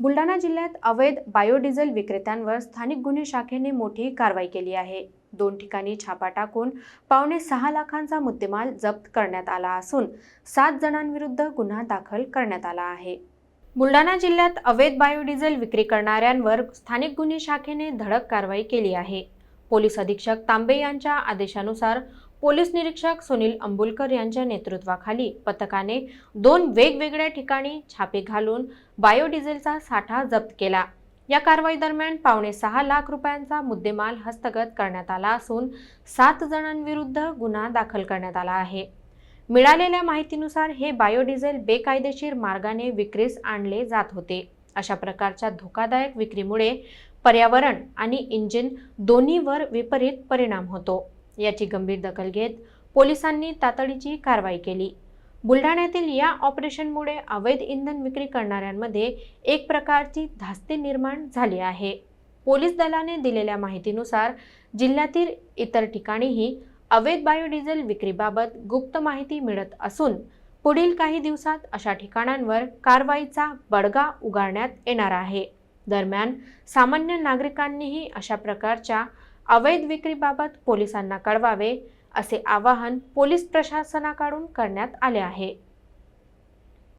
बुलढाणा जिल्ह्यात अवैध बायोडिझेल विक्रेत्यांवर स्थानिक गुन्हे शाखेने मोठी कारवाई केली आहे. दोन ठिकाणी छापा टाकून पावणे सहा लाखांचा मुद्देमाल जप्त करण्यात आला असून सात जणांविरुद्ध गुन्हा दाखल करण्यात आला आहे. बुलढाणा जिल्ह्यात अवैध बायोडिझेल विक्री करणाऱ्यांवर स्थानिक गुन्हे शाखेने धडक कारवाई केली आहे. पोलीस अधीक्षक तांबे यांच्या आदेशानुसार पोलीस निरीक्षक सुनील अंबुलकर यांच्या नेतृत्वाखाली पथकाने दोन वेगवेगळ्या ठिकाणी छापे घालून बायोडिझेलचा साठा जप्त केला. या कारवाई दरम्यान पावणे सहा लाख रुपयांचा मुद्देमाल हस्तगत करण्यात आला असून सात जणांविरुद्ध गुन्हा दाखल करण्यात आला आहे. मिळालेल्या माहितीनुसार हे बायोडिझेल बेकायदेशीर मार्गाने विक्रीस आणले जात होते. अशा प्रकारच्या धोकादायक विक्रीमुळे पर्यावरण आणि इंजिन दोन्हीवर विपरीत परिणाम होतो. याची गंभीर दखल घेत पोलिसांनी तातडीची कारवाई केली. बुलढाण्यातील या ऑपरेशनमुळे अवैध इंधन विक्री करणाऱ्यांमध्ये एक प्रकारची धास्ती निर्माण झाली आहे. पोलीस दलाने दिलेल्या माहितीनुसार जिल्ह्यातील इतर ठिकाणीही अवैध बायोडिझेल विक्रीबाबत गुप्त माहिती मिळत असून पुढील काही दिवसात अशा ठिकाणांवर कारवाईचा बडगा उगारण्यात येणार आहे. दरम्यान सामान्य नागरिकांनीही अशा प्रकारच्या अवैध विक्रीबाबत पोलिसांना कळवावे असे आवाहन पोलीस प्रशासनाकडून करण्यात आले आहे.